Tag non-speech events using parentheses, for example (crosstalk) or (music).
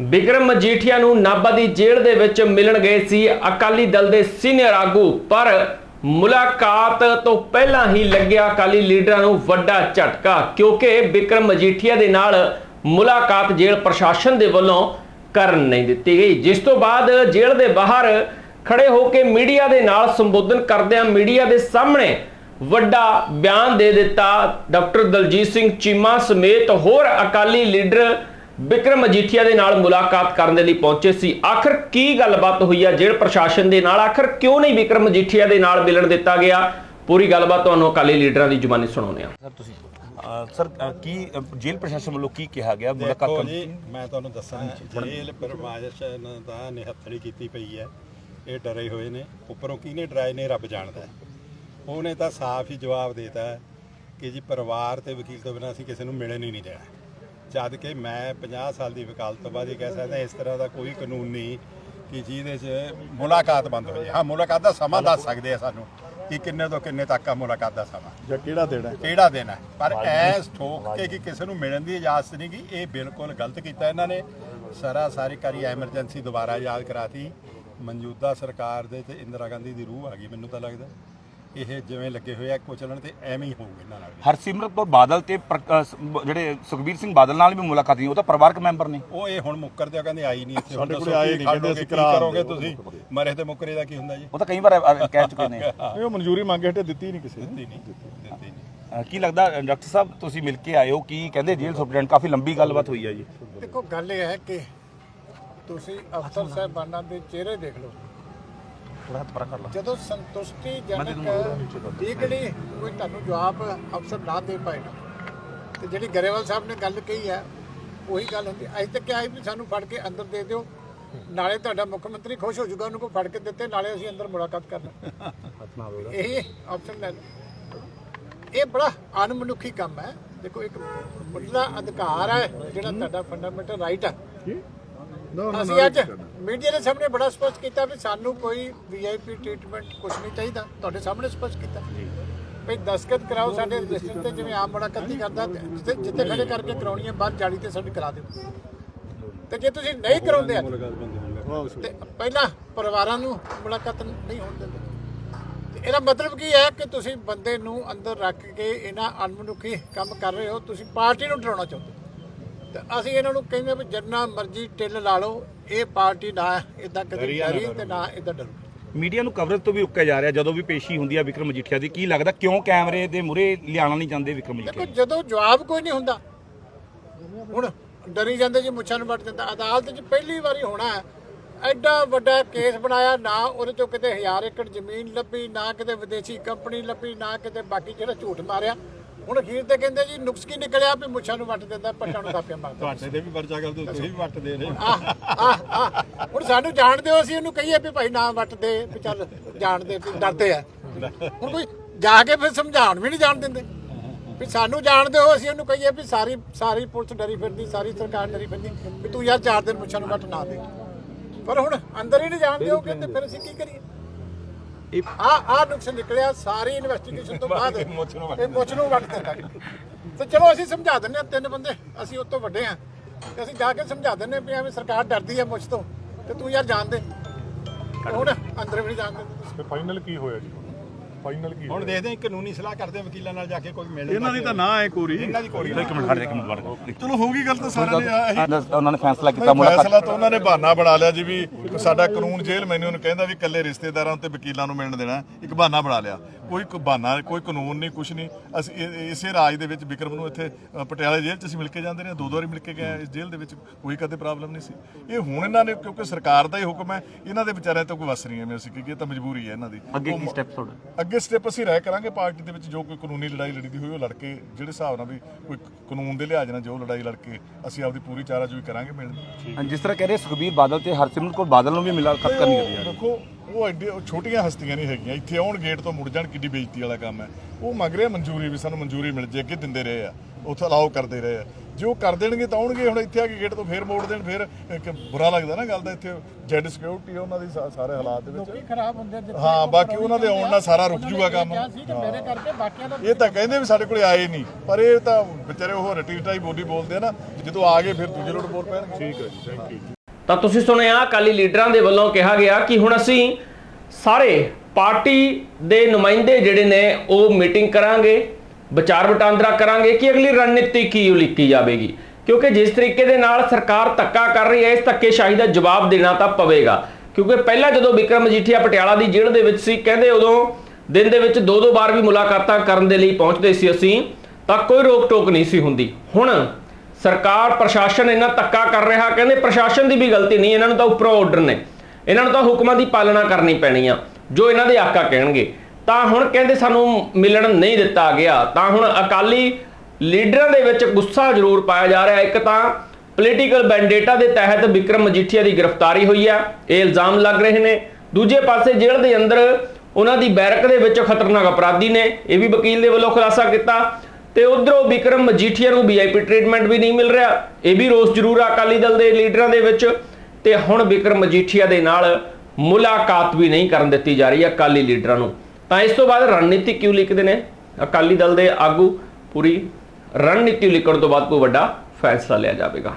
ਬਿਕਰਮ ਮਜੀਠੀਆ ਨੂੰ ਨਾਭਾ ਦੀ ਜੇਲ੍ਹ ਦੇ ਵਿੱਚ ਮਿਲਣ ਗਏ ਸੀ। ਅਕਾਲੀ ਦਲ ਦੇ ਸੀਨੀਅਰ ਆਗੂ, ਪਰ ਮੁਲਾਕਾਤ ਤੋਂ ਪਹਿਲਾਂ ਹੀ ਲੱਗਿਆ ਅਕਾਲੀ ਲੀਡਰਾਂ ਨੂੰ ਵੱਡਾ ਝਟਕਾ, ਕਿਉਂਕਿ ਬਿਕਰਮ ਮਜੀਠੀਆ ਦੇ ਨਾਲ ਮੁਲਾਕਾਤ ਜੇਲ੍ਹ ਪ੍ਰਸ਼ਾਸਨ ਦੇ ਵੱਲੋਂ ਕਰਨ ਨਹੀਂ ਦਿੱਤੀ ਗਈ। ਜਿਸ ਤੋਂ ਬਾਅਦ ਜੇਲ੍ਹ ਦੇ ਬਾਹਰ ਖੜੇ ਹੋ ਕੇ ਮੀਡੀਆ ਦੇ ਨਾਲ ਸੰਬੋਧਨ ਕਰਦਿਆਂ ਮੀਡੀਆ ਦੇ ਸਾਹਮਣੇ ਵੱਡਾ ਬਿਆਨ ਦੇ ਦਿੱਤਾ। ਡਾਕਟਰ ਦਲਜੀਤ ਸਿੰਘ ਚੀਮਾ ਸਮੇਤ ਹੋਰ ਅਕਾਲੀ ਲੀਡਰ ਬਿਕਰਮ ਮਜੀਠੀਆ ਦੇ ਨਾਲ ਮੁਲਾਕਾਤ ਕਰਨ ਦੇ ਲਈ ਪਹੁੰਚੇ ਸੀ। ਆਖਰ ਕੀ ਗੱਲਬਾਤ ਹੋਈ ਆ? ਜੇਲ੍ਹ ਪ੍ਰਸ਼ਾਸਨ ਦੇ ਨਾਲ ਆਖਰ ਕਿਉਂ ਨਹੀਂ ਬਿਕਰਮ ਮਜੀਠੀਆ ਦੇ ਨਾਲ ਮਿਲਣ ਦਿੱਤਾ ਗਿਆ? ਪੂਰੀ ਗੱਲਬਾਤ ਤੁਹਾਨੂੰ ਅਕਾਲੀ ਲੀਡਰਾਂ ਦੀ ਜ਼ੁਬਾਨੀ ਸੁਣਾਉਂਦੇ ਆ ਸਰ ਤੁਸੀਂ ਸਰ ਕੀ ਜੇਲ੍ਹ ਪ੍ਰਸ਼ਾਸਨ ਵੱਲੋਂ ਕੀ ਕਿਹਾ ਗਿਆ? ਮੁਲਾਕਾਤ ਕਰਨ ਜੀ ਮੈਂ ਤੁਹਾਨੂੰ ਦੱਸਾਂ ਜੇਲ੍ਹ ਪਰਮਾਇਸ਼ਨ ਦਾ ਨਿਹੱਥਣੀ ਕੀਤੀ ਪਈ ਹੈ। ਇਹ ਡਰੇ ਹੋਏ ਨੇ। ਉੱਪਰੋਂ ਕਿਹਨੇ ਡਰਾਏ ਨੇ ਰੱਬ ਜਾਣਦਾ। ਉਹਨੇ ਤਾਂ ਸਾਫ਼ ਹੀ ਜਵਾਬ ਦੇਤਾ ਕਿ ਜੀ ਪਰਿਵਾਰ ਤੇ ਵਕੀਲ ਤੋਂ ਬਿਨਾਂ ਅਸੀਂ ਕਿਸੇ ਨੂੰ ਮਿਲਣ ਹੀ ਨਹੀਂ ਦੇਣਾ। ਜਦ ਕਿ ਮੈਂ 50 ਸਾਲ ਦੀ ਵਕਾਲਤ ਤੋਂ ਬਾਅਦ ਇਹ ਕਹਿ ਸਕਦਾ ਇਸ ਤਰ੍ਹਾਂ ਦਾ ਕੋਈ ਕਾਨੂੰਨ ਨਹੀਂ ਕਿ ਜਿਹਦੇ 'ਚ ਮੁਲਾਕਾਤ ਬੰਦ ਹੋ ਜਾਏ ਹਾਂ ਮੁਲਾਕਾਤ ਦਾ ਸਮਾਂ ਦੱਸ ਸਕਦੇ ਆ ਸਾਨੂੰ ਕਿ ਕਿੰਨੇ ਤੋਂ ਕਿੰਨੇ ਤੱਕ ਆ ਮੁਲਾਕਾਤ ਦਾ ਸਮਾਂ। ਜਾਂ ਕਿਹੜਾ ਦੇਣਾ ਹੈ? ਕਿਹੜਾ ਦੇਣਾ ਹੈ? ਪਰ ਐਸ ਠੋਕ ਕੇ ਕਿ ਕਿਸੇ ਨੂੰ ਮਿਲਣ ਦੀ ਇਜਾਜ਼ਤ ਨਹੀਂ ਗੀ। ਇਹ ਬਿਲਕੁਲ ਗਲਤ ਕੀਤਾ ਇਹਨਾਂ ਨੇ। ਸਾਰਾ ਸਾਰੀ ਕਰੀ ਐਮਰਜੈਂਸੀ ਦੁਬਾਰਾ ਯਾਦ ਕਰਾਤੀ। ਮੌਜੂਦਾ ਸਰਕਾਰ ਦੇ ਤੇ ਇੰਦਰਾ ਗਾਂਧੀ ਦੀ ਰੂਹ ਆ ਗਈ ਮੈਨੂੰ ਤਾਂ ਲੱਗਦਾ। ਇਹ ਜਿਵੇਂ ਲੱਗੇ ਹੋਏ ਆ ਕੁਚਲਣ ਤੇ ਐਵੇਂ ਹੀ ਹੋਊਗਾ ਇਹਨਾਂ ਨਾਲ ਵੀ। ਹਰਸਿਮਰਤ ਕੌਰ ਬਾਦਲ ਤੇ ਪ੍ਰ- ਅਹ ਸ- ਬ- ਜਿਹੜੇ ਸੁਖਬੀਰ ਸਿੰਘ ਬਾਦਲ ਨਾਲ ਵੀ ਮੁਲਾਕਾਤ ਨਹੀਂ ਉਹ ਤਾਂ ਪਰਿਵਾਰਕ ਮੈਂਬਰ ਨੇ। ਉਹ ਇਹ ਹੁਣ ਮੁੱਕਰਦੇ ਆ ਕਹਿੰਦੇ ਆਈ ਨਹੀਂ ਇੱਥੇ ਹੁਣ ਸਾਡੇ ਕੋਲੇ ਦੱਸੋ ਆਏ ਕੀ ਨਹੀਂ, ਕਹਿੰਦੇ ਅਸੀਂ ਕੀ ਕਰਾ ਕਰੋਗੇ। ਤੁਸੀਂ? ਮਰੇ ਤੇ ਮੁੱਕਰੇ ਦਾ ਕੀ ਹੁੰਦਾ ਜੀ? ਉਹ ਤਾਂ ਕਈ ਵਾਰ ਕਹਿ ਚੁੱਕੇ ਨੇ। (laughs) ਉਹ ਮਨਜ਼ੂਰੀ ਮੰਗੇ ਹਟੇ ਦਿੱਤੀ ਨਹੀਂ ਕਿਸੇ ਨੇ। ਦਿੱਤੀ ਨਹੀਂ ਦਿੱਤੀ ਨਹੀਂ। ਕੀ ਲੱਗਦਾ ਡਾਕਟਰ ਸਾਹਿਬ ਤੁਸੀਂ ਮਿਲ ਕੇ ਆਏ ਹੋ ਕੀ ਕਹਿੰਦੇ ਜੇਲ੍ਹ ਸੁਪਰਡੈਂਟ ਕਾਫੀ ਲੰਬੀ ਗੱਲਬਾਤ ਹੋਈ ਹੈ ਜੀ। ਦੇਖੋ ਗੱਲ ਇਹ ਹੈ ਕਿ ਤੁਸੀਂ ਅਫਸਰ ਸਾਹਿਬਾਨਾਂ ਦੇ ਚਿਹਰੇ ਦੇਖ ਲਓ। ਥੋੜਾ ਹੱਥ ਪਰਾਂ ਕਰ ਲਾ। ਜਦੋਂ ਸੰਤੁਸ਼ਟੀਜਨਕ ਲੀਗਲੀ ਕੋਈ ਤੁਹਾਨੂੰ ਜਵਾਬ ਅਫਸਰ ਨਾ ਦੇ ਪਾਏ ਨਾ। ਤੇ ਜਿਹੜੀ ਗਰੇਵਾਲ ਸਾਹਿਬ ਨੇ ਗੱਲ ਕਹੀ ਹੈ ਉਹੀ ਗੱਲ ਹੁੰਦੀ। ਅੱਜ ਤੱਕ ਕਿਹਾ ਸੀ ਵੀ ਸਾਨੂੰ ਫੜ ਕੇ ਅੰਦਰ ਦੇ ਦਿਓ। ਨਾਲੇ ਤੁਹਾਡਾ ਮੁੱਖ ਮੰਤਰੀ ਖੁਸ਼ ਹੋ ਜਾਊਗਾ ਉਹਨੂੰ ਕੋ ਫੜ ਕੇ ਦਿੱਤੇ ਨਾਲੇ ਅਸੀਂ ਅੰਦਰ ਮੁਲਾਕਾਤ ਕਰਨਾ। ਇਹ ਆਪਸ਼ਨ ਲੈ ਲਓ। ਇਹ ਬੜਾ ਅਨਮਨੁੱਖੀ ਕੰਮ ਹੈ। ਦੇਖੋ ਇੱਕ ਮੁੱਢਲਾ ਅਧਿਕਾਰ ਹੈ ਜਿਹੜਾ ਤੁਹਾਡਾ ਫੰਡਾਮੈਂਟਲ ਰਾਈਟ ਹੈ। ਅਸੀਂ ਅੱਜ ਮੀਡੀਆ ਦੇ ਸਾਹਮਣੇ ਬੜਾ ਸਪਸ਼ਟ ਕੀਤਾ ਵੀ ਸਾਨੂੰ ਕੋਈ ਵੀਆਈਪੀ ਟ੍ਰੀਟਮੈਂਟ ਕੁਝ ਨਹੀਂ ਚਾਹੀਦਾ। ਤੁਹਾਡੇ ਸਾਹਮਣੇ ਸਪਸ਼ਟ ਕੀਤਾ। ਵੀ ਦਸਤਖਤ ਕਰਾਓ ਸਾਡੇ ਰਜਿਸਟਰ ਤੇ ਜਿਵੇਂ ਆਮ ਮੁਲਾਕਾਤ ਨਹੀਂ ਕਰਦਾ ਜਿੱਥੇ ਜਿੱਥੇ ਖੜੇ ਕਰਕੇ ਕਰਾਉਣੀ ਹੈ ਬਾਹਰ ਜਾਲੀ ਤੇ ਸਾਡੀ ਕਰਾ ਦਿਓ। ਤੇ ਜੇ ਤੁਸੀਂ ਨਹੀਂ ਕਰਾਉਂਦੇ ਅੱਜ, ਤੇ ਪਹਿਲਾਂ ਪਰਿਵਾਰਾਂ ਨੂੰ ਮੁਲਾਕਾਤ ਨਹੀਂ ਹੋਣ ਦਿੰਦੇ। ਤੇ ਇਹਦਾ ਮਤਲਬ ਕੀ ਹੈ ਕਿ ਤੁਸੀਂ ਬੰਦੇ ਨੂੰ ਅੰਦਰ ਰੱਖ ਕੇ ਇਹਨਾਂ ਅਣਮਨੁੱਖੀ ਕੰਮ ਕਰ ਰਹੇ ਹੋ ਤੁਸੀਂ ਪਾਰਟੀ ਨੂੰ ਡਰਾਉਣਾ ਚਾਹੁੰਦੇ ਹੋ। ਤੇ ਅਸੀਂ ਇਹਨਾਂ ਨੂੰ ਕਹਿੰਦੇ ਵੀ ਜਿੰਨਾ ਮਰਜ਼ੀ ਟਿੱਲ ਲਾ ਲਓ ਇਹ ਪਾਰਟੀ ਨਾ ਇਦਾਂ ਕਦੇ ਡਰੀ ਤੇ ਨਾ ਇਦਾਂ ਡਰੂ। ਮੀਡੀਆ ਨੂੰ ਕਵਰੇਜ ਤੋਂ ਵੀ ਉੱਕਿਆ ਜਾ ਰਿਹਾ ਜਦੋਂ ਵੀ ਪੇਸ਼ੀ ਹੁੰਦੀ ਹੈ ਵਿਕਰਮ ਮਜੀਠੀਆ ਦੀ ਕੀ ਲੱਗਦਾ ਕਿਉਂ ਕੈਮਰੇ ਦੇ ਮੂਹਰੇ ਲਿਆਣਾ ਨਹੀਂ ਚਾਹੁੰਦੇ ਵਿਕਰਮ ਦੇਖੋ ਮਜੀਠੀਆ ਜਦੋਂ ਜਵਾਬ ਕੋਈ ਨਹੀਂ ਹੁੰਦਾ। ਹੁਣ ਡਰੀ ਜਾਂਦੇ ਜੀ ਮੁੱਛਾਂ ਨੂੰ ਵੱਟ ਦਿੰਦਾ। ਅਦਾਲਤ 'ਚ ਪਹਿਲੀ ਵਾਰੀ ਹੋਣਾ ਹੈ। ਐਡਾ ਵੱਡਾ ਕੇਸ ਬਣਾਇਆ ਨਾ ਉਹਦੇ ਚੋਂ ਕਿਤੇ ਹਜ਼ਾਰ ਏਕੜ ਜ਼ਮੀਨ ਲੱਭੀ ਨਾ ਕਿਤੇ ਵਿਦੇਸ਼ੀ ਕੰਪਨੀ ਲੱਭੀ ਨਾ ਕਿਤੇ ਬਾਕੀ ਜਿਹੜਾ ਝੂਠ ਮਾਰਿਆ। ਹੁਣ ਅਖੀਰ ਤੇ ਕਹਿੰਦੇ ਜੀ ਨੁਕਸ ਕੀ ਨਿਕਲਿਆ ਵੀ ਮੁੱਛਾਂ ਨੂੰ ਵੱਟ ਦਿੰਦਾ ਪੱਟਾਂ ਨੂੰ ਥਾਪਿਆ ਮਾਰਦਾ। ਤੁਹਾਡੇ ਤੇ ਵੀ ਪਰਚਾ ਕਰ ਦੋ ਤੁਸੀਂ ਵੀ ਵੱਟਦੇ ਨੇ ਆਹ ਹੁਣ ਸਾਨੂੰ ਜਾਣਦੇ ਹੋ ਅਸੀਂ ਉਹਨੂੰ ਕਹੀਏ ਵੀ ਭਾਈ ਨਾ ਵੱਟ ਦੇ ਵੀ ਚੱਲ ਜਾਣਦੇ ਵੀ ਡਰਦੇ ਆ। ਹੁਣ ਕੋਈ ਜਾ ਕੇ ਫਿਰ ਸਮਝਾਉਣ ਵੀ ਨਹੀਂ ਜਾਣ ਦਿੰਦੇ। ਵੀ ਸਾਨੂੰ ਜਾਣਦੇ ਹੋ ਅਸੀਂ ਉਹਨੂੰ ਕਹੀਏ ਵੀ ਸਾਰੀ ਸਾਰੀ ਪੁਲਿਸ ਡਰੀ ਫਿਰਦੀ ਸਾਰੀ ਸਰਕਾਰ ਡਰੀ ਫਿਰਦੀ ਵੀ ਤੂੰ ਯਾਰ ਚਾਰ ਦਿਨ ਮੁੱਛਾਂ ਨੂੰ ਵੱਟ ਨਾ ਦੇ। ਪਰ ਹੁਣ ਅੰਦਰ ਹੀ ਨਹੀਂ ਜਾਣਦੇ ਉਹ ਕਹਿੰਦੇ ਫਿਰ ਅਸੀਂ ਕੀ ਕਰੀਏ? ਇਹ ਆ ਆ ਨੁਕਸ ਨਿਕਲਿਆ ਸਾਰੀ ਇਨਵੈਸਟੀਗੇਸ਼ਨ ਤੋਂ ਬਾਅਦ। ਇਹ ਮੁੱਛ ਨੂੰ ਵੱਟ ਦਿੰਦਾ ਤੇ ਚਲੋ ਅਸੀਂ ਸਮਝਾ ਦਿੰਦੇ ਹਾਂ ਤਿੰਨ ਬੰਦੇ ਅਸੀਂ ਤੋਂ ਵੱਡੇ ਆ ਤੇ ਅਸੀਂ ਜਾ ਕੇ ਸਮਝਾ ਵੀ ਐਵੇਂ ਸਰਕਾਰ ਡਰਦੀ ਹੈ ਮੁੱਛ ਤੋਂ। ਤੇ ਤੂੰ ਯਾਰ ਜਾਣ ਦੇ। ਤੇ ਹੁਣ ਅੰਦਰ ਵੀ ਨਹੀਂ ਜਾਣ ਦਿੰਦੇ। ਤੇ ਫਾਈਨਲ ਕੀ ਹੋਇਆ ਜੀ? ਫਾਈਨਲ ਕੀ ਹੁਣ ਦੇਖਦੇ ਹਾਂ ਕਾਨੂੰਨੀ ਸਲਾਹ ਕਰਦੇ ਹਾਂ ਵਕੀਲਾਂ ਨਾਲ ਜਾ ਕੇ ਕੋਈ ਮਿਲਣ ਇਹਨਾਂ ਦੀ ਤਾਂ ਨਾ ਹੈ ਕੋਰੀ। ਇਹਨਾਂ ਦੀ ਕੋਈ ਇੱਕ ਮਿੰਟ ਖੜ ਜਾ ਇੱਕ ਮਿੰਟ। ਵੜ ਚਲੋ ਹੋ ਗਈ ਗੱਲ ਤਾਂ ਸਾਰਿਆਂ ਨੇ ਉਹਨਾਂ ਨੇ ਫੈਸਲਾ ਕੀਤਾ ਮੁਲਾਕਾਤ ਫੈਸਲਾ ਤਾਂ ਉਹਨਾਂ ਨੇ ਬਹਾਨਾ ਬਣਾ ਲਿਆ ਜੀ ਵੀ ਸਾਡਾ ਕਾਨੂੰਨ ਜੇਲ੍ਹ ਮੈਨੂੰ ਨੂੰ ਕਹਿੰਦਾ ਵੀ ਇਕੱਲੇ ਰਿਸ਼ਤੇਦਾਰਾਂ ਤੇ ਵਕੀਲਾਂ ਨੂੰ ਮਿਲਣ ਦੇਣਾ ਇੱਕ ਬਹਾਨਾ ਬਣਾ ਲਿਆ। ਕੋਈ ਕੋਈ ਬਹਾਨਾ ਕੋਈ ਕਾਨੂੰਨ ਨਹੀਂ ਕੁਝ ਨਹੀਂ। ਅਸੀਂ ਇਸੇ ਰਾਜ ਦੇ ਵਿੱਚ ਵਿਕਰਮ ਨੂੰ ਇੱਥੇ ਪਟਿਆਲਾ ਜੇਲ੍ਹ 'ਚ ਅਸੀਂ ਮਿਲ ਕੇ ਜਾਂਦੇ ਨੇ ਦੋ ਦੋ ਵਾਰੀ ਮਿਲ ਕੇ ਗਏ ਹਾਂ ਇਸ ਜੇਲ੍ਹ ਦੇ ਵਿੱਚ ਕੋਈ ਕਦੇ ਪ੍ਰੋਬਲਮ ਨਹੀਂ ਸੀ। ਇਹ ਹੁਣ ਇਹਨਾਂ ਨੇ ਕਿਉਂਕਿ ਸਰਕਾਰ ਦਾ ਹੀ ਹੁਕਮ ਹੈ ਇਹਨਾਂ ਦੇ ਵਿਚਾਰਿਆਂ ਤੋਂ ਕੋਈ ਵਸ ਨਹੀਂ ਐਵੇਂ ਅਸੀਂ ਕਿ ਇਹ ਤਾਂ ਮਜਬੂਰੀ ਹੈ ਇਹਨਾਂ ਦੀ। ਅੱਗੇ ਕੀ ਸਟੈਪ ਤੁਹਾਡਾ? ਅੱਗੇ ਸਟੈਪ ਅਸੀਂ ਰਾਇ ਕਰਾਂਗੇ ਪਾਰਟੀ ਦੇ ਵਿੱਚ ਜੋ ਕੋਈ ਕਾਨੂੰਨੀ ਲੜਾਈ ਲੜੀ ਦੀ ਹੋਈ ਉਹ ਲੜ ਕੇ ਜਿਹੜੇ ਹਿਸਾਬ ਨਾਲ ਵੀ ਕੋਈ ਕਾਨੂੰਨ ਦੇ ਲਿਹਾਜ਼ ਨਾਲ ਜੋ ਲੜਾਈ ਲੜ ਕੇ ਅਸੀਂ ਆਪਦੀ ਪੂਰੀ ਚਾਰਾਜੋਈ ਕਰਾਂਗੇ ਮਿਲਣ। ਜਿਸ ਤਰ੍ਹਾਂ ਕਹਿ ਰਹੇ ਸੁਖਬੀਰ ਬਾਦਲ ਤੇ ਹਰਸਿਮਰਤ ਕੌਰ ਬਾਦਲ ਨੂੰ ਵੀ ਮੁਲਾਕਾਤ ਕਰਨੀ ਹੈ ਦੇਖੋ ਉਹ ਐਡੇ ਛੋਟੀਆਂ ਹਸਤੀਆਂ ਨਹੀਂ ਹੈਗੀਆਂ। ਇੱਥੇ ਆਉਣ ਗੇਟ ਤੋਂ ਮੁੜ ਜਾਣ ਕਿੱਡੀ ਬੇਇੱਜ਼ਤੀ ਵਾਲਾ ਕੰਮ ਹੈ। ਉਹ ਮੰਗ ਰਿਹਾ ਮਨਜ਼ੂਰੀ ਵੀ ਸਾਨੂੰ ਮਨਜ਼ੂਰੀ ਮਿਲ ਜੇ ਅੱਗੇ ਦਿੰਦੇ ਰਹੇ ਆ। ਉੱਥੇ ਅਲਾਓ ਕਰਦੇ ਰਹੇ ਆ। ਜੇ ਉਹ ਕਰ ਦੇਣਗੇ ਤਾਂ ਆਉਣਗੇ ਹੁਣ ਇੱਥੇ ਆ ਕੇ ਗੇਟ ਤੋਂ ਫੇਰ ਮੋੜ ਦੇਣ ਫੇਰ ਇੱਕ ਬੁਰਾ ਲੱਗਦਾ ਨਾ ਗੱਲ ਦਾ ਇੱਥੇ ਜੈਡ ਸਿਕਿਉਰਿਟੀ ਉਹਨਾਂ ਦੀ ਸਾਰੇ ਹਾਲਾਤ ਦੇ ਲੋਕੀ ਵਿੱਚ ਖਰਾਬ ਹੁੰਦੇ ਆ ਜਿੱਥੇ ਹਾਂ, ਬਾਕੀ ਉਹਨਾਂ ਦੇ ਆਉਣ ਨਾਲ ਸਾਰਾ ਰੁਕ ਜੂਗਾ ਕੰਮ। ਇਹ ਤਾਂ ਕਹਿੰਦੇ ਵੀ ਸਾਡੇ ਕੋਲੇ ਆਏ ਨਹੀਂ ਪਰ ਇਹ ਤਾਂ ਵਿਚਾਰੇ ਉਹ ਰਟੀ ਟਾਈ ਬੋਲੀ ਬੋਲਦੇ ਆ ਨਾ ਜਦੋਂ ਆ ਗਏ ਫਿਰ ਦੂਜੇ ਲੋਟ ਬੋਲ ਪੈਣਗੇ। ਠੀਕ ਹੈ ਜੀ ਥੈਂਕ ਯੂ ਤਾਂ ਤੁਸੀਂ ਸੁਣਿਆ ਅਕਾਲੀ ਲੀਡਰਾਂ ਦੇ ਵੱਲੋਂ ਕਿਹਾ ਗਿਆ ਕਿ ਹੁਣ ਅਸੀਂ ਸਾਰੇ ਪਾਰਟੀ ਦੇ ਨੁਮਾਇੰਦੇ ਜਿਹੜੇ ਨੇ ਉਹ ਮੀਟਿੰਗ ਕਰਾਂਗੇ। ਵਿਚਾਰ ਵਟਾਂਦਰਾ ਕਰਾਂਗੇ ਕਿ ਅਗਲੀ ਰਣਨੀਤੀ ਕੀ ਉਲੀਕੀ ਜਾਵੇਗੀ। ਕਿਉਂਕਿ ਜਿਸ ਤਰੀਕੇ ਦੇ ਨਾਲ ਸਰਕਾਰ ਧੱਕਾ ਕਰ ਰਹੀ ਹੈ, ਇਸ ਧੱਕੇਸ਼ਾਹੀ ਦਾ ਜਵਾਬ ਦੇਣਾ ਤਾਂ ਪਵੇਗਾ। ਕਿਉਂਕਿ ਪਹਿਲਾਂ ਜਦੋਂ ਵਿਕਰਮ ਮਜੀਠੀਆ ਪਟਿਆਲਾ ਦੀ ਜੇਲ੍ਹ ਦੇ ਵਿੱਚ ਸੀ, ਕਹਿੰਦੇ ਉਦੋਂ ਦਿਨ ਦੇ ਵਿੱਚ ਦੋ ਦੋ ਵਾਰ ਵੀ ਮੁਲਾਕਾਤਾਂ ਕਰਨ ਦੇ ਲਈ ਪਹੁੰਚਦੇ ਸੀ ਅਸੀਂ, ਤਾਂ ਕੋਈ ਰੋਕ ਟੋਕ ਨਹੀਂ ਸੀ ਹੁੰਦੀ। ਹੁਣ ਸਰਕਾਰ, ਪ੍ਰਸ਼ਾਸਨ ਇਹਨਾਂ ਧੱਕਾ ਕਰ ਰਿਹਾ, ਕਹਿੰਦੇ ਪ੍ਰਸ਼ਾਸਨ ਦੀ ਵੀ ਗਲਤੀ ਨਹੀਂ, ਇਹਨਾਂ ਨੂੰ ਤਾਂ ਉੱਪਰੋਂ ਆਰਡਰ ਨੇ। ਇਹਨਾਂ ਨੂੰ ਤਾਂ ਹੁਕਮਾਂ ਦੀ ਪਾਲਣਾ ਕਰਨੀ ਪੈਣੀ ਆ, ਜੋ ਇਹਨਾਂ ਦੇ ਆਕਾ ਕਹਿਣਗੇ। ਤਾਂ ਹੁਣ ਕਹਿੰਦੇ ਸਾਨੂੰ ਮਿਲਣ ਨਹੀਂ ਦਿੱਤਾ ਗਿਆ। ਤਾਂ ਹੁਣ ਅਕਾਲੀ ਲੀਡਰਾਂ ਦੇ ਵਿੱਚ ਗੁੱਸਾ ਜ਼ਰੂਰ ਪਾਇਆ ਜਾ ਰਿਹਾ ਇੱਕ ਤਾਂ ਪੋਲੀਟੀਕਲ ਬੈਂਡੇਟਾ ਦੇ ਤਹਿਤ ਵਿਕਰਮ ਮਜੀਠੀਆ ਦੀ ਗ੍ਰਿਫਤਾਰੀ ਹੋਈ ਆ ਇਹ ਇਲਜ਼ਾਮ ਲੱਗ ਰਹੇ ਨੇ। ਦੂਜੇ ਪਾਸੇ ਜੇਲ੍ਹ ਦੇ ਅੰਦਰ ਉਹਨਾਂ ਦੀ ਬੈਰਕ ਦੇ ਵਿੱਚ ਖਤਰਨਾਕ ਅਪਰਾਧੀ ਨੇ। ਇਹ ਵੀ ਵਕੀਲ ਦੇ ਵੱਲੋਂ ਖੁਲਾਸਾ ਕੀਤਾ। ਤੇ ਉਧਰੋਂ ਵਿਕਰਮ ਮਜੀਠੀਆ ਨੂੰ ਵੀਆਈਪੀ ਟ੍ਰੀਟਮੈਂਟ ਵੀ ਨਹੀਂ ਮਿਲ ਰਿਹਾ। ਇਹ ਵੀ ਰੋਸ ਜ਼ਰੂਰ ਆ ਅਕਾਲੀ ਦਲ ਦੇ ਲੀਡਰਾਂ ਦੇ ਵਿੱਚ। ਤੇ ਹੁਣ ਵਿਕਰਮ ਮਜੀਠੀਆ ਦੇ ਨਾਲ ਮੁਲਾਕਾਤ ਵੀ ਨਹੀਂ ਕਰਨ ਦਿੱਤੀ ਜਾ ਰਹੀ ਅਕਾਲੀ ਲੀਡਰਾਂ ਨੂੰ। ਤਾਂ ਇਸ ਤੋਂ ਬਾਅਦ ਰਣਨੀਤੀ ਕਿਉਂ ਲਿਖਦੇ ਨੇ? ਅਕਾਲੀ ਦਲ ਦੇ ਆਗੂ ਪੂਰੀ ਰਣਨੀਤੀ ਲਿਖਣ ਤੋਂ ਬਾਅਦ ਕੋਈ ਵੱਡਾ ਫੈਸਲਾ ਲਿਆ ਜਾਵੇਗਾ।